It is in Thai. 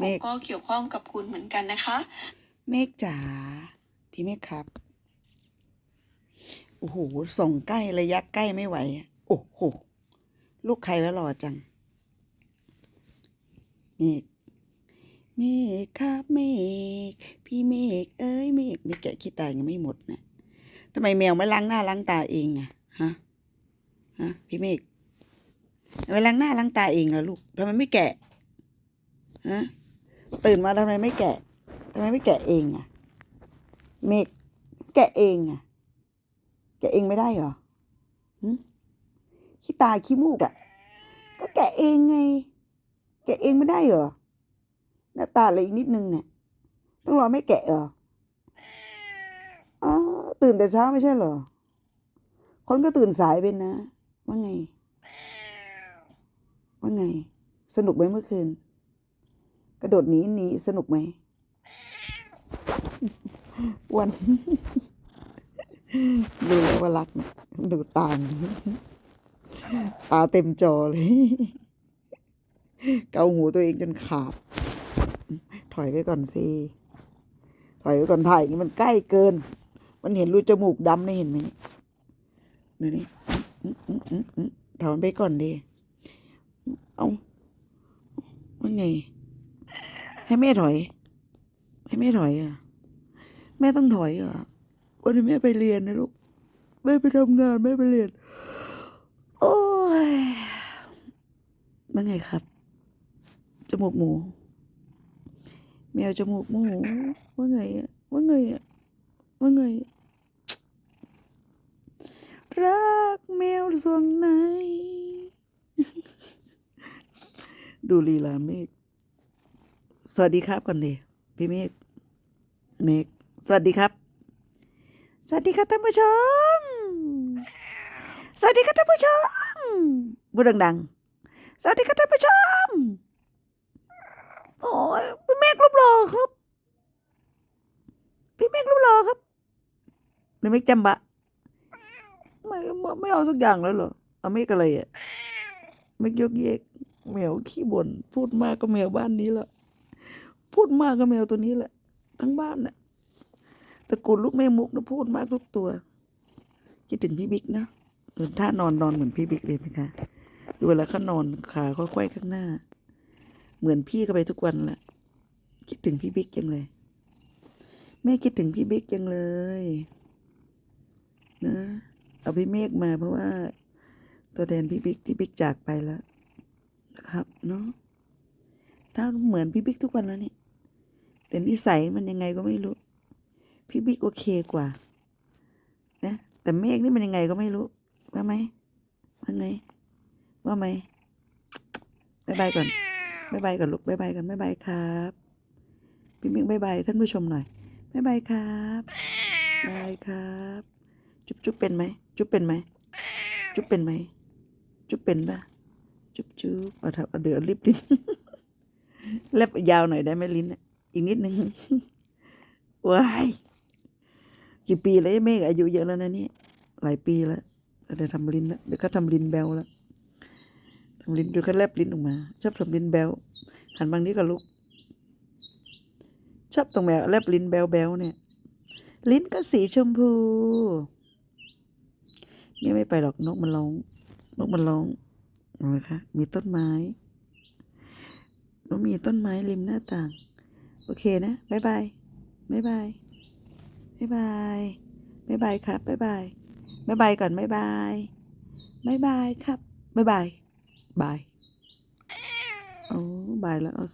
เมฆก็เกี่ยวข้องกับคุณเหมือนกันนะคะ เมฆจ๋าพี่เมฆครับโอ้โหส่งใกล้ระยะใกล้ไม่ไหวอะโอ้โหลูกใครวะหล่อจังเมฆเมฆครับเมฆพี่เมฆเอ้ยเมฆไม่แกะขี้ตายยังไม่หมดนะทำไมแมวไม่ล้างหน้าล้างตาเองอะฮะฮะพี่เมฆทำไมล้างหน้าล้างตาเองล่ะลูกทำไมไม่แกะฮะ ตื่นมาทำไมไม่แกะทำไมไม่แกะเองอะเมฆแกะเองอะแกะเองไม่ได้เหรอขี้ตาขี้มูกอะก็แกะเองไง แกะเองไม่ได้เหรอหน้าตาเหลยอีกนิดนึงเนี่ยต้องรอไม่แกะเหรออ๋อตื่นแต่เช้าไม่ใช่เหรอ คนก็ตื่นสายเป็นนะ ว่าไง ว่าไง สนุกไหมเมื่อคืน กระโดดหนีหนีสนุกไหมวันดูแล้วว่ารักนะดูตาตาเต็มจอเลย เกาหูตัวเองจนขาด ถอยไปก่อนสิถอยไปก่อนถ่ายนี้มันใกล้เกิน มันเห็นรูจมูกดำนี่เห็นไหมนี่นี่ถอยไปก่อนดิ เอาว่าไง ให้แม่ถอย ให้แม่ถอยอะ แม่ต้องถอยอะ วันนี้แม่ไปเรียนนะลูก แม่ไปทำงานแม่ไปเรียน โอ้ยว่าไงครับ จมูกหมู แมวจมูกหมูว่าไงอะว่าไงอะว่าไง รักแมวส่วนไหน ดูลีลาเมฆ สวัสดีครับก่อนดิพี่เมฆเมฆสวัสดีครับ สวัสดีครับท่านผู้ชม สวัสดีครับท่านผู้ชมพูดดังๆ สวัสดีครับท่านผู้ชมโอ้ยพี่เมฆรูปหล่อครับ พี่เมฆรูปหล่อครับพี่เมฆจำบะไม่ไม่ไม่เอาสักอย่างแล้วเหรอเอาเมฆอะไรอะเมฆยกเยกแมวขี้บ่นพูดมากก็แมวบ้านนี้แหละ พูดมากก็แมวตัวนี้แหละ ทั้งบ้านน่ะตระกูลลูกแม่มุกนะพูดมากทุกตัว คิดถึงพี่บิ๊กนะเหมือนท่านอนนอนเหมือนพี่บิ๊กเลยไหมคะดูเวลาเขานอนขาเขาไขว้ข้างหน้า เหมือนพี่ก็ไปทุกวันแหละคิดถึงพี่บิ๊กจังเลย แม่คิดถึงพี่บิ๊กจังเลยนะเอาพี่เมฆมาเพราะว่า ตัวแทนพี่บิ๊กพี่บิ๊กจากไปแล้วนะครับเนาะถ้าเหมือนพี่บิ๊กทุกวันแล้วเนี่ย แต่นิสัยมันยังไงก็ไม่รู้ พี่บิ๊กโอเคกว่า นะ แต่เมฆนี่มันยังไงก็ไม่รู้ ว่าไหมว่าไง ว่าไหมบายบายก่อนบายบายก่อนลูกบายบายกันบายบายครับ พี่เมฆบายบายท่านผู้ชมหน่อยบายบายครับบายครับ จุ๊บจุ๊บเป็นไหม จุ๊บเป็นไหม จุ๊บเป็นไหม จุ๊บเป็นปะจุ๊บจุ๊บเอาทำเอาเดือดลิบลิ้นเล็บยาวหน่อยได้ไหมลิ้นอะ อีกนิดนึงว้ายกี่ปีแล้วเมฆอายุเยอะแล้วนะนี่หลายปีแล้วแต่เดี๋ยวทำลิ้นแล้วเดี๋ยวก็ทำลิ้นแบวแล้วทำลิ้นดูเขาแลบลิ้นออกมา ชอบทำลิ้นแบวหันบางนี้กับลูกชอบตรงแมวแลบลิ้นแบวแบวเนี่ย ลิ้นก็สีชมพูนี่ไม่ไปหรอกนกมันร้อง นกมันร้องนไหมคะมีต้นไม้มันมีต้นไม้ริมหน้าต่าง โอเคนะบายบายบายบายบายบายบายบายครับบายบายบายบายก่อนบายบายบายบายครับบายบายบายโอ้บายแล้วเอา